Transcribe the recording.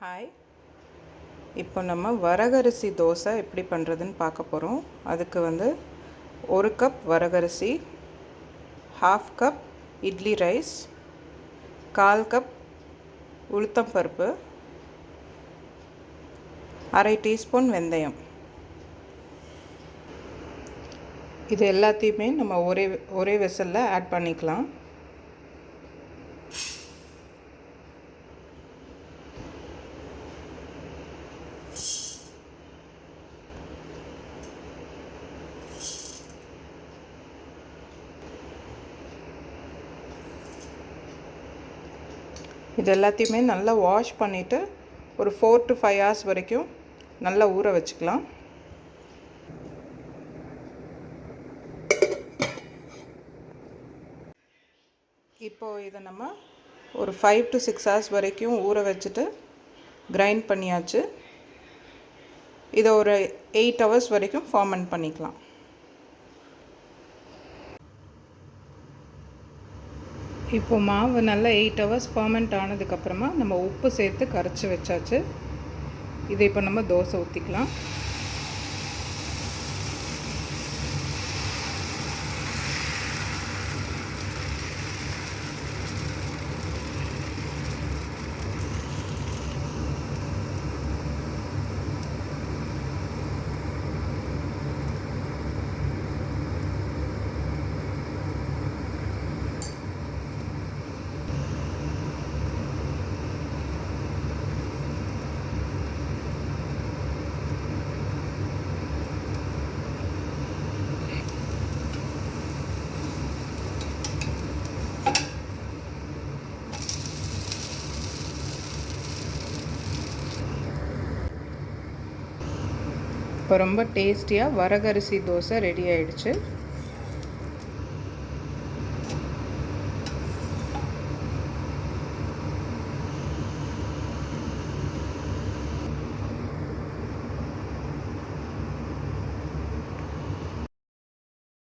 Hi இப்போ நம்ம வரகரிசி தோசை எப்படி பண்ணுறதுன்னு பார்க்க போகிறோம் அதுக்கு வந்து ஒரு கப் வரகரிசி ஹாஃப் கப் இட்லி ரைஸ் கால் கப் உளுத்தம் பருப்பு அரை டீஸ்பூன் வெந்தயம். இது எல்லாத்தையுமே நம்ம ஒரே ஒரே வெசலில் ஆட் பண்ணிக்கலாம். இது எல்லாத்தையுமே நல்லா வாஷ் பண்ணிவிட்டு ஒரு ஃபோர் டு ஃபைவ் ஹவர்ஸ் வரைக்கும் நல்லா ஊற வச்சுக்கலாம். இப்போது இதை நம்ம ஒரு ஃபைவ் டு சிக்ஸ் ஹவர்ஸ் வரைக்கும் ஊற வச்சுட்டு கிரைண்ட் பண்ணியாச்சு. இதை ஒரு எயிட் ஹவர்ஸ் வரைக்கும் ஃபார்மெண்ட் பண்ணிக்கலாம். இப்போ மாவு நல்லா எயிட் ஹவர்ஸ் ஃபர்மெண்ட் ஆனதுக்கப்புறமா நம்ம உப்பு சேர்த்து கரைச்சி வச்சாச்சு. இதை இப்போ நம்ம தோசை ஊற்றிக்கலாம் இப்போ ரொம்ப டேஸ்டியாக வரகரிசி தோசை ரெடி ஆயிடுச்சு.